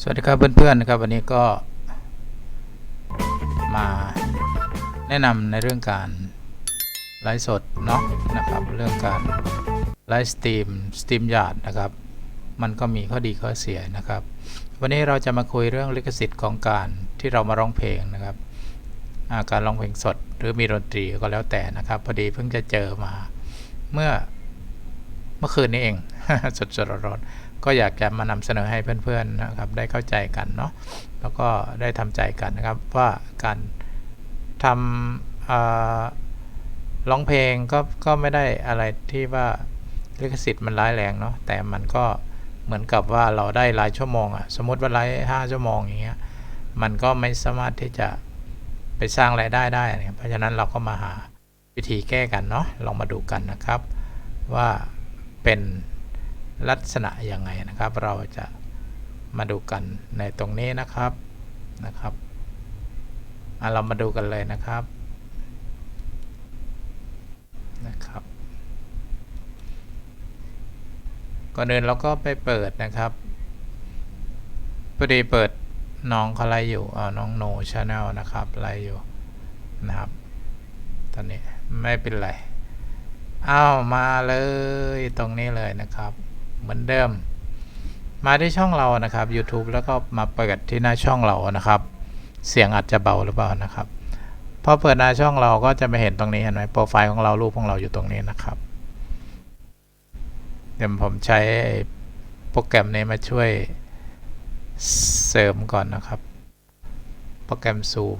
สวัสดีครับเพื่อนๆนะครับวันนี้ก็มาแนะนำในเรื่องการไลฟ์สดเนาะนะครับเรื่องการไลฟ์สตรีมสตรีมยาดนะครับมันก็มีข้อดีข้อเสียนะครับ วันนี้เราจะมาคุยเรื่องลิขสิทธิ์ของการที่เรามาร้องเพลงนะครับาการร้องเพลงสด หรือมีดนตรีก็แล้วแต่นะครับพอดีเพิ่งจะเจอมาเมื่อเมื่อคืนนี้เอง สดๆร้อนๆก็อยากจะมานำเสนอให้เพื่อนๆนะครับได้เข้าใจกันเนาะแล้วก็ได้ทำใจกันนะครับว่าการทำร้องเพลงก็ก็ไม่ได้อะไรที่ว่าลิขสิทธิ์มันร้ายแรงเนาะแต่มันก็เหมือนกับว่าเราได้รายชั่วโมงอะสมมติว่าไลฟ์ห้าชั่วโมงอย่างเงี้ยมันก็ไม่สามารถที่จะไปสร้างรายได้ได้นะเพราะฉะนั้นเราก็มาหาวิธีแก้กันเนาะลองมาดูกันนะครับ ว่าเป็น ลักษณะยังไงนะครับ เราจะมาดูกันในตรงนี้นะครับนะครับอะเรามาดูกันเลยนะครับนะครับก่อนอื่นเราก็ไปเปิดนะครับพอดีเปิดน้องเขาไลอยู่อ่าน้องโนชาแนลนะครับไลฟ์อยู่นะครับตอนนี้ไม่เป็นไรอ้าวมาเลยตรงนี้เลยนะครับ เหมือนเดิม มาที่ช่องเรานะครับ YouTube แล้วก็มาเปิดที่หน้าช่องเรานะครับ เสียงอาจจะเบาหรือเปล่านะครับพอเปิดหน้าช่องเราก็จะไม่เห็นตรงนี้เห็นไหมโปรไฟล์ของเรารูปของเราอยู่ตรงนี้นะครับ เดี๋ยวผมใช้โปรแกรมนี้มาช่วยเสริมก่อนนะครับ โปรแกรมซูม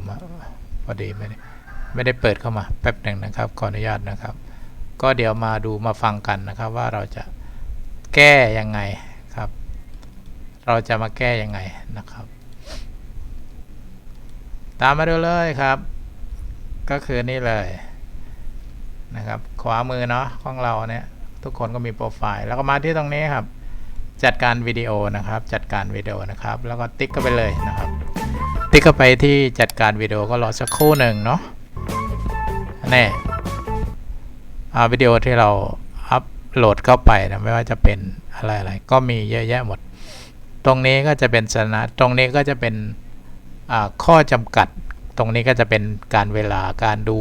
พอดีไม่ได้ไม่ได้เปิดเข้ามาแป๊บหนึ่งนะครับขออนุญาตนะครับ ก็เดี๋ยวมาดูมาฟังกันนะครับว่าเราจะ แก้ยังไงครับ เราจะมาแก้ยังไงนะครับ ตามมาดูเลยครับ ก็คือนี่เลยนะครับขวามือเนาะของเราเนี่ยทุกคนก็มีโปรไฟล์ แล้วก็มาที่ตรงนี้ครับ จัดการวิดีโอนะครับ จัดการวิดีโอนะครับ แล้วก็ติ๊กเข้าไปเลยนะครับ ติ๊กเข้าไปที่จัดการวิดีโอก็รอสักครู่หนึ่งเนาะน่อ่าวิดีโอที่เรา โหลดเข้าไปนะไม่ว่าจะเป็นอะไรอะไรก็มีเยอะแยะหมด ตรงนี้ก็จะเป็นสถานะตรงนี้ก็จะเป็นข้อจำกัด ตรงนี้ก็จะเป็นการเวลาการดู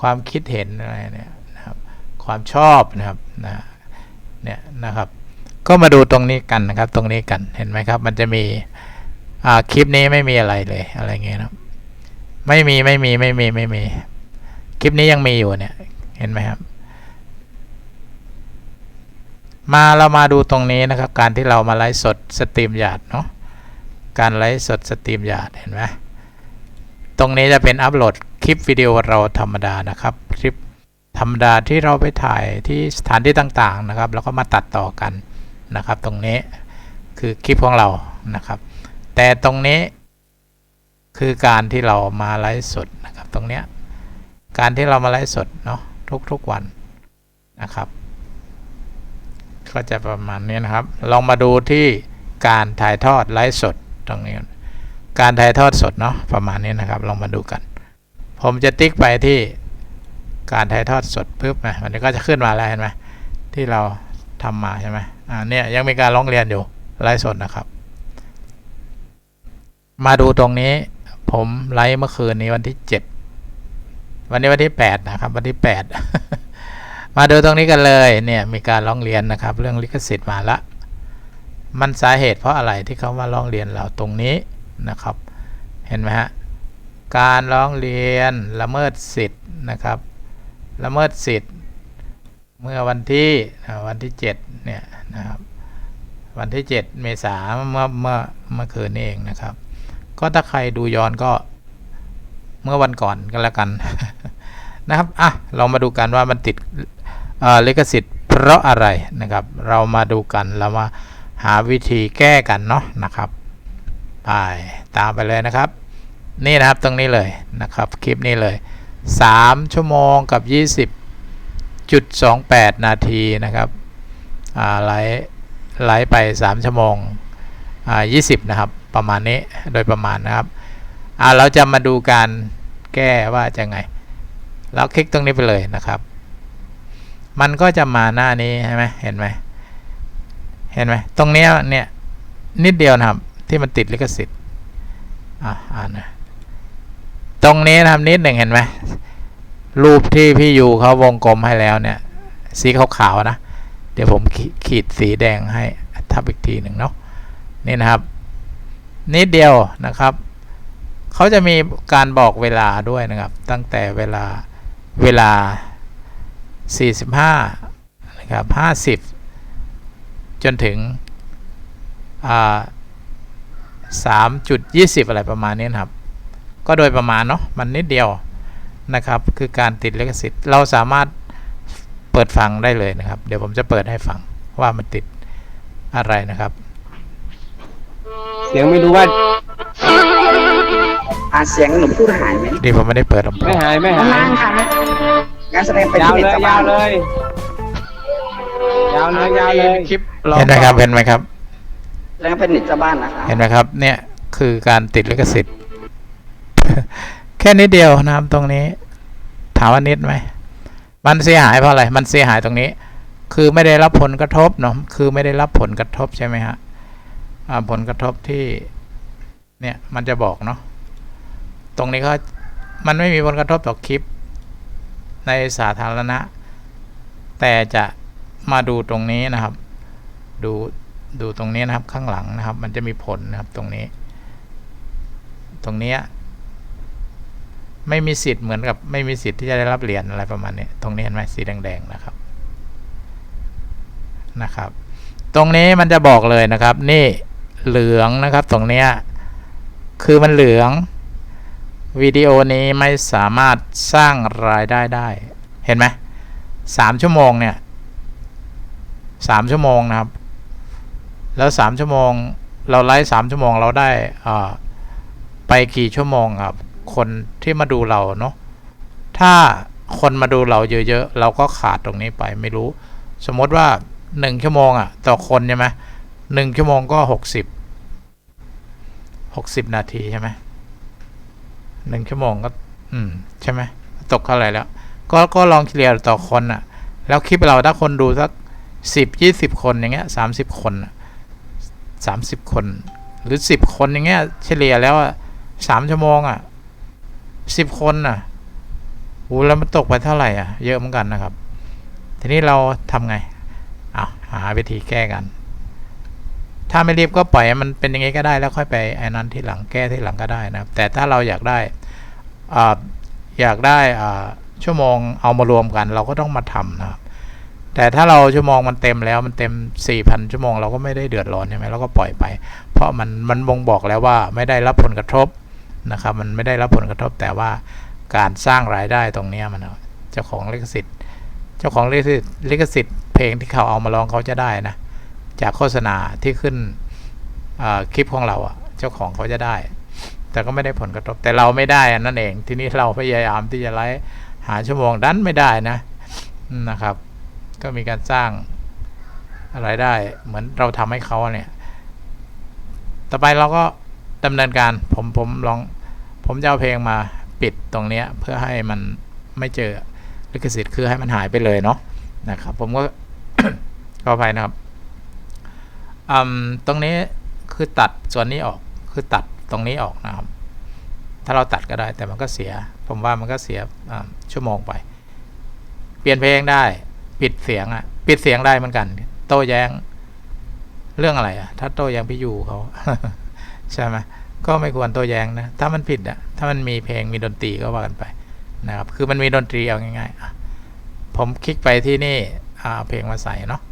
ความคิดเห็นอะไรเนี่ยนะครับความชอบนะครับนะเนี่ยนะครับก็มาดูตรงนี้กันนะครับ ตรงนี้กันเห็นไหมครับ มันจะมีคลิปนี้ไม่มีอะไรเลยอะไรเงี้ยนะครับไม่มีไม่มีไม่มีไม่มีคลิปนี้ยังมีอยู่เนี่ยเห็นไหมครับ มาเรามาดูตรงนี้นะครับ การที่เรามาไลฟ์สดสตรีมหยาดเนาะการไลฟ์สดสตรีมหยาดเห็นไหมตรงนี้จะเป็นอัปโหลดคลิปวิดีโอเราธรรมดานะครับคลิปธรรมดาที่เราไปถ่ายที่สถานที่ต่างๆนะครับ แล้วก็มาตัดต่อกันนะครับ ตรงนี้คือคลิปของเรานะครับ แต่ตรงนี้คือการที่เรามาไลฟ์สดนะครับ ตรงเนี้ยการที่เรามาไลฟ์สดเนาะทุกๆวันนะครับ ก็จะประมาณนี้นะครับ ลองมาดูที่การถ่ายทอดไลฟ์สดตรงนี้ การถ่ายทอดสดเนาะประมาณนี้นะครับ ลองมาดูกัน ผมจะติ๊กไปที่การถ่ายทอดสดปุ๊บนะมันก็จะขึ้นมาแล้วเห็นไหมที่เราทำมาใช่ไหมอ่าเนี่ยยังมีการร้องเรียนอยู่ไลฟ์สดนะครับ มาดูตรงนี้ ผมไลฟ์เมื่อคืนนี้วันที่เจ็ดวันนี้วันที่ 8 นะครับ วันที่ 8 มาดูตรงนี้กันเลยเนี่ยมีการร้องเรียนนะครับ เรื่องลิขสิทธิ์มาละ มันสาเหตุเพราะอะไรที่เขามาร้องเรียนเราตรงนี้นะครับ เห็นไหมฮะการร้องเรียนละเมิดสิทธิ์นะครับละเมิดสิทธิ์เมื่อวันที่วันที่7เนี่ยนะครับวันที่ 7 เมษาเมื่อเมื่อเมื่อคืนนี้เองนะครับ ก็ถ้าใครดูย้อนก็เมื่อวันก่อนก็แล้วกันนะครับอะเรามาดูกันว่ามันติด ลิขสิทธิ์เพราะอะไรนะครับ เรามาดูกันเรามาหาวิธีแก้กันเนาะนะครับไปตามไปเลยนะครับ นี่นะครับตรงนี้เลยนะครับคลิปนี้เลย 3 ชั่วโมงกับ 20.28 นาทีนะครับอ่าไล่ไลฟ์ไป 3 ชั่วโมงอ่า20 นะครับ ประมาณนี้โดยประมาณนะครับเราจะมาดูการแก้ว่าจะไง แล้วคลิกตรงนี้ไปเลยนะครับ มันก็จะมาหน้านี้ใช่ไหมเห็นไหมเห็นไหมตรงเนี้ยเนี่ยนิดเดียวนะครับที่มันติดลิขสิทธิ์อะอ่านนะตรงนี้นะครับนิดหนึ่งเห็นไหมรูปที่พี่ยูเขาวงกลมให้แล้วเนี่ย สีขาวๆนะ เดี๋ยวผมขขีดสีแดงให้ทับอีกทีหนึ่งเนาะนี่นะครับ นิดเดียวนะครับเขาจะมีการบอกเวลาด้วยนะครับ ตั้งแต่เวลาเวลา 45นะครับ50 จนถึงอ่า3.20 อะไรประมาณนี้นครับ ก็โดยประมาณเนาะมันนิดเดียวนะครับ คือการติดลิขสิทธิ์เราสามารถเปิดฟังได้เลยนะครับ เดี๋ยวผมจะเปิดให้ฟังว่ามันติดอะไรนะครับ เสียงไม่รู้ว่า อาเสียงหนุ่มพูดหายไหมดีผมไม่ได้เปิดลำโพไม่งหายไม่หายนั่งค่ะงานแสดงไปยาวที่เลยเด็กยาวเลย ยาวเลยยาวเลยคลิปเห็นไหมครับเห็นไหมครับแล้วเป็นเด็กเจ้าบ้านนะคะเห็นไหมครับ เนี่ยคือการติดลิขสิทธิ์ แค่นิดเดียวนะครับตรงนี้ ถามว่านิดไหมมันเสียหายเพราะอะไร มันเสียหายตรงนี้ คือไม่ได้รับผลกระทบเนาะคือไม่ได้รับผลกระทบใช่ไหมฮะอ่าผลกระทบที่ เนี่ยมันจะบอกเนาะ ตรงนี้ก็มันไม่มีผลกระทบต่อคลิปในสาธารณะ แต่จะมาดูตรงนี้นะครับ ดูดูตรงนี้นะครับข้างหลังนะครับ มันจะมีผลนะครับตรงนี้ ตรงนี้ไม่มีสิทธิ์เหมือนกับไม่มีสิทธิ์ที่จะได้รับเหรียญอะไรประมาณนี้ตรงนี้เห็นไหมสีแดงๆนะครับนะครับ ตรงนี้มันจะบอกเลยนะครับ นี่เหลืองนะครับ ตรงเนี้ยคือมันเหลือง วิดีโอนี้ไม่สามารถสร้างรายได้ได้ เห็นไหมสามชั่วโมงเนี่ยสามชั่วโมงนะครับ แล้วสามชั่วโมง เราไลฟ์สามชั่วโมงเราได้อ่าไปกี่ชั่วโมงครับ คนที่มาดูเราเนาะถ้าคนมาดูเราเยอะๆ เราก็ขาดตรงนี้ไปไม่รู้ สมมติว่าหนึ่งชั่วโมงอะ่ะ ต่อคนใช่ไหมหนึ่งชั่วโมงก็หกสิบหกสิบนาทีใช่ไหม หนึ่งชั่วโมงก็ อืม ใช่ไหมตกเท่าไหร่แล้ว ก็ก็ลองเฉลี่ยต่อคนอะ แล้วคลิปเราถ้าคนดูสักสิบยี่สิบคนอย่างเงี้ยสามสิบคนสามสิบคน หรือสิบคนอย่างเงี้ย เฉลี่ยแล้วอะสามชั่วโมงอะ่ะสิบคนอะโอ้แล้วมันตกไปเท่าไหร่อะ เยอะเหมือนกันนะครับ ทีนี้เราทำไงอะหาวิธีแก้กัน ถ้าไม่รีบก็ปล่อยมันเป็นอย่างงี้ก็ได้แล้วค่อยไปไอ้นั้นที่หลังแก้ที่หลังก็ได้นะครับ แต่ถ้าเราอยากได้อ่าอยากได้อ่าชั่วโมงเอามารวมกัน เราก็ต้องมาทำนะครับ แต่ถ้าเราชั่วโมงมันเต็มแล้วมันเต็มสี่พันชั่วโมงเราก็ไม่ได้เดือดร้อนใช่ไหมเราก็ปล่อยไป เพราะมันมันบ่งบอกแล้วว่าไม่ได้รับผลกระทบนะครับ มันไม่ได้รับผลกระทบแต่ว่าการสร้างรายได้ตรงนี้มันเจ้าของลิขสิทธิ์ เจ้าของลิขสิทธิ์ลิขสิทธิ์เพลงที่เขาเอามาร้องเขาจะได้นะ จากโฆษณาที่ขึ้นคลิปของเราอะเจ้าของเขาจะได้ แต่ก็ไม่ได้ผลกระทบ แต่เราไม่ได้นนั่นเอง ทีนี้เราพยายามที่จะไล่หาชั่วโมงดันไม่ได้นะนะครับ ก็มีการสร้างรายได้ เหมือนเราทำให้เขาเนี่ย ต่อไปเราก็ดำเนินการผมผมลอง ผมจะเอาเพลงมาปิดตรงเนี้ย เพื่อให้มันไม่เจอลิขสิทธิ์คือให้มันหายไปเลยเนาะนะครับ ผมก็ขออภัยนะครับ ตรงนี้คือตัดส่วนนี้ออกคือตัดตรงนี้ออกนะครับ ถ้าเราตัดก็ได้แต่มันก็เสีย ผมว่ามันก็เสียชั่วโมงไป เปลี่ยนเพลงได้ ปิดเสียงอะปิดเสียงได้เหมือนกัน โต้แย้งเรื่องอะไรอะถ้าโต้แย้งพี่ยูเขาใช่ไหมก็ไม่ควรโต้แย้งนะ ถ้ามันผิดอะถ้ามันมีเพลงมีดนตรีก็ว่ากันไปนะครับ คือมันมีดนตรีเอาง่ายๆผมคลิกไปที่นี่เอาเพลงมาใส่เนาะ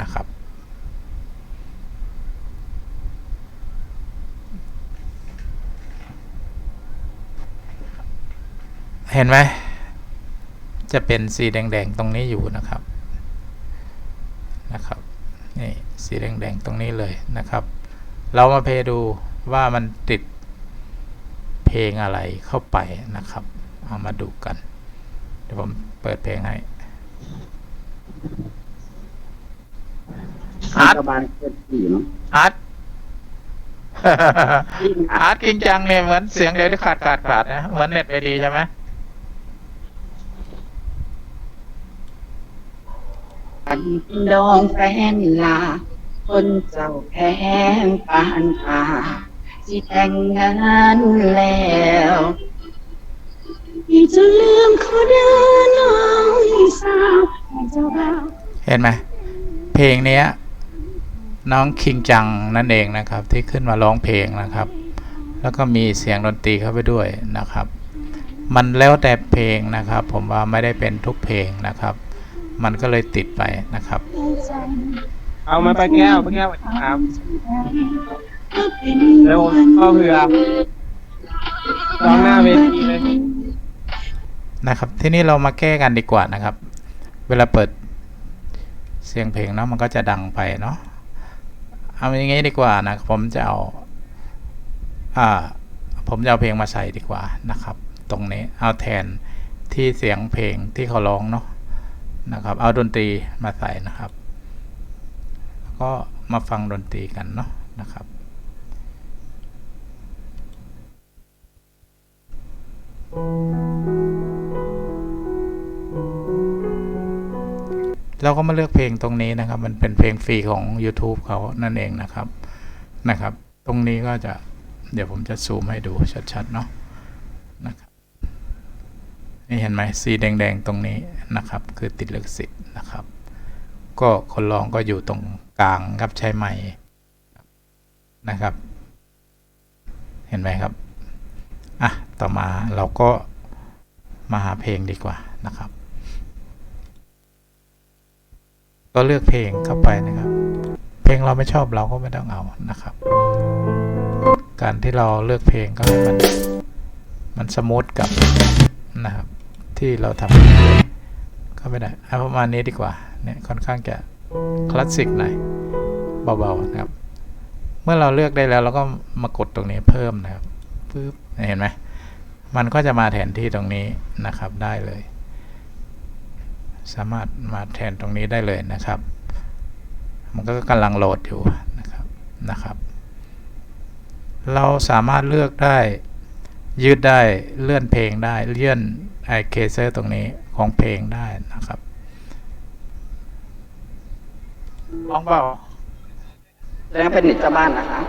นะครับ เห็นไหมจะเป็นสีแดงๆตรงนี้อยู่นะครับนะครับนี่สีแดงๆตรงนี้เลยนะครับ เรามาเพลย์ดูว่ามันติดเพลงอะไรเข้าไปนะครับ เอามาดูกัน เดี๋ยวผมเปิดเพลงให้อาร์ตเจ้าบ้านเพื่อนที่อยู่เนาะอาร์ตอาร์ตจริงจังเนี่ยเหมือนเสียงเดี๋ยวที่ขาดขาดขาดนะเหมือนเน็ตไม่ดีใช่ไหม ดองแฟนลา คนเจ้าแพงปานตาสิแต่งงานแล้วที่จะลืมเขาเดินน้องสาวเจ้าบ่าวเห็นไหมเพลงเนี้ยน้องคิงจังนั่นเองนะครับ ที่ขึ้นมาร้องเพลงนะครับ แล้วก็มีเสียงดนตรีเข้าไปด้วยนะครับ มันแล้วแต่เพลงนะครับ ผมว่าไม่ได้เป็นทุกเพลงนะครับ มันก็เลยติดไปนะครับใจเอามาไปาแก้วไปาแก้วครับก็เป็นเร็วพ่อเผื่อร้องหน้าเวทีเลยนะครับ ที่นี่เรามาแก้กันดีกว่านะครับ เวลาเปิดเสียงเพลงเนาะมันก็จะดังไปเนาะเอาอย่างงี้ดีกว่านะผมจะเอาอ่าผมจะเอาเพลงมาใส่ดีกว่านะครับ ตรงนี้เอาแทนที่เสียงเพลงที่เขาร้องเนาะ นะครับ เอาดนตรีมาใส่นะครับ แล้วก็มาฟังดนตรีกันเนาะนะครับเราก็มาเลือกเพลงตรงนี้นะครับ มันเป็นเพลงฟรีของ YouTube เขานั่นเองนะครับนะครับ ตรงนี้ก็จะเดี๋ยวผมจะซูมให้ดูชัดๆเนาะ นี่เห็นไหมสีแดงๆตรงนี้นะครับ คือติดลิขสิทธิ์นะครับ ก็คนร้องก็อยู่ตรงกลางครับใช้ไม้นะครับ เห็นไหมครับอะต่อมาเราก็มาหาเพลงดีกว่านะครับ ก็เลือกเพลงเข้าไปนะครับ เพลงเราไม่ชอบเราก็ไม่ต้องเอานะครับ การที่เราเลือกเพลงก็ให้มันมันสมูทกับนะครับ ที่เราทำก็ไม่ได้เอาประมาณนี้ดีกว่าเนี่ยค่อนข้างจะคลาสสิกหน่อยเบาๆนะครับ เมื่อเราเลือกได้แล้วเราก็มากดตรงนี้เพิ่มนะครับปึ๊บเห็นไหมมันก็จะมาแทนที่ตรงนี้นะครับได้เลย สามารถมาแทนตรงนี้ได้เลยนะครับ มันก็กำลังโหลดอยู่นะครับนะครับ เราสามารถเลือกได้ยืดได้เลื่อนเพลงได้เลื่อน ไอเคเซอร์ตรงนี้ของเพลงได้นะครับลองเปล่าแล้วเป็นเน็ตเจ้าบ้านนะคะ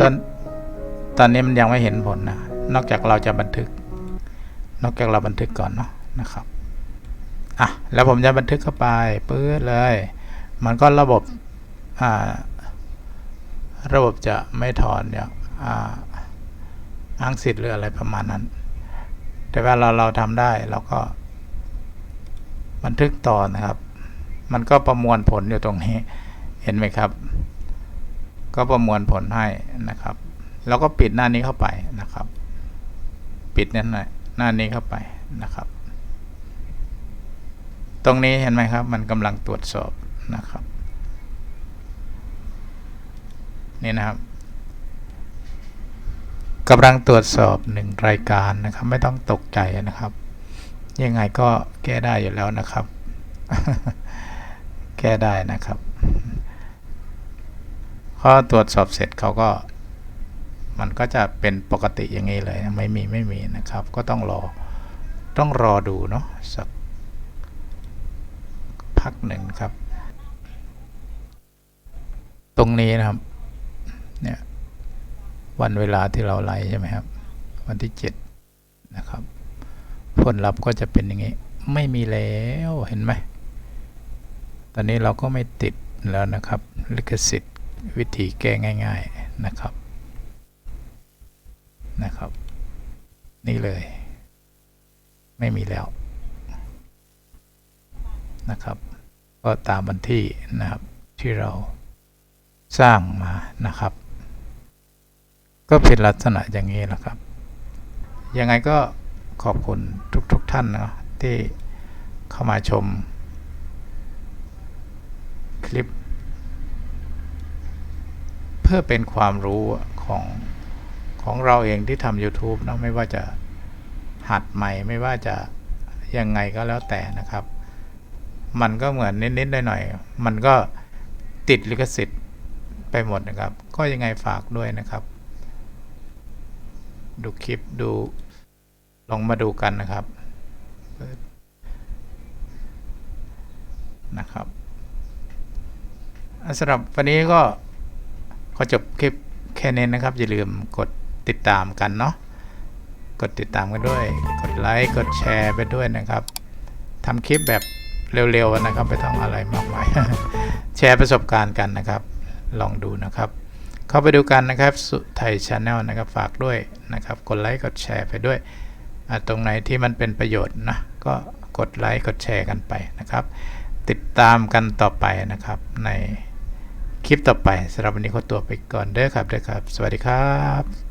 ตอนตอนนี้มันยังไม่เห็นผลนะ นอกจากเราจะบันทึก นอกจากเราบันทึกก่อนเนาะนะครับ อะ แล้วผมจะบันทึกเข้าไปปื้ดเลย มันก็ระบบ อ่า ระบบจะไม่ถอนเนี่ยอ่า อ้างสิทธิ์หรืออะไรประมาณนั้น แต่ว่าเราเราทำได้เราก็ บันทึกต่อนะครับ มันก็ประมวลผลอยู่ตรงนี้ เห็นไหมครับ ก็ประมวลผลให้นะครับ แล้วก็ปิดหน้านี้เข้าไปนะครับ ปิดนั่นหน่อยหน้านี้เข้าไปนะครับ ตรงนี้เห็นไหมครับ มันกำลังตรวจสอบนะครับ นี่นะครับ กำลังตรวจสอบหนึ่งรายการนะครับ ไม่ต้องตกใจนะครับ ยังไงก็แก้ได้อยู่แล้วนะครับ แก้ได้นะครับพอตรวจสอบเสร็จเขาก็ มันก็จะเป็นปกติอย่างนี้เลยไม่มีไม่มีนะครับ ก็ต้องรอต้องรอดูเนาะสักพักหนึ่งครับ ตรงนี้นะครับเนี่ย วันเวลาที่เราไล่ใช่ไหมครับ วันที่เจ็ดนะครับ ผลลัพธ์ก็จะเป็นอย่างนี้ ไม่มีแล้วเห็นไหมตอนนี้เราก็ไม่ติดแล้วนะครับลิขสิทธิ์วิธีแก้ง่าย ๆนะครับนะครับ นี่เลย ไม่มีแล้วนะครับ ก็ตามบันที่นะครับที่เราสร้างมานะครับ ก็เป็นลักษณะอย่างนี้แหละครับ ยังไงก็ขอบคุณทุกๆทท่านนะที่เข้ามาชมคลิป เพื่อเป็นความรู้ของของเราเองที่ทำ YouTube นะไม่ว่าจะหัดใหม่ไม่ว่าจะยังไงก็แล้วแต่นะครับ มันก็เหมือนนิดๆหน่อยๆมันก็ติดลิขสิทธิ์ไปหมดนะครับ ก็ยังไงฝากด้วยนะครับ ดูคลิปดู ลองมาดูกันนะครับนะครับสำหรับวันนี้ก็ขอจบคลิปแค่นี้นะครับ อย่าลืมกดติดตามกันเนาะกดติดตามกันด้วย กดไลค์กดแชร์ไปด้วยนะครับทำคลิปแบบเร็วๆนะครับไม่ต้องอะไรมากมายแชร์ประสบการณ์กันนะครับ ลองดูนะครับ เข้าไปดูกันนะครับ สุไทยชาแนลนะครับฝากด้วยนะครับ กดไลค์กดแชร์ไปด้วยตรงไหนที่มันเป็นประโยชน์นะก็กดไลค์กดแชร์กันไปนะครับ ติดตามกันต่อไปนะครับในคลิปต่อไปสำหรับวันนี้ขอตัวไปก่อนเด้อครับเด้อครับ สวัสดีครับ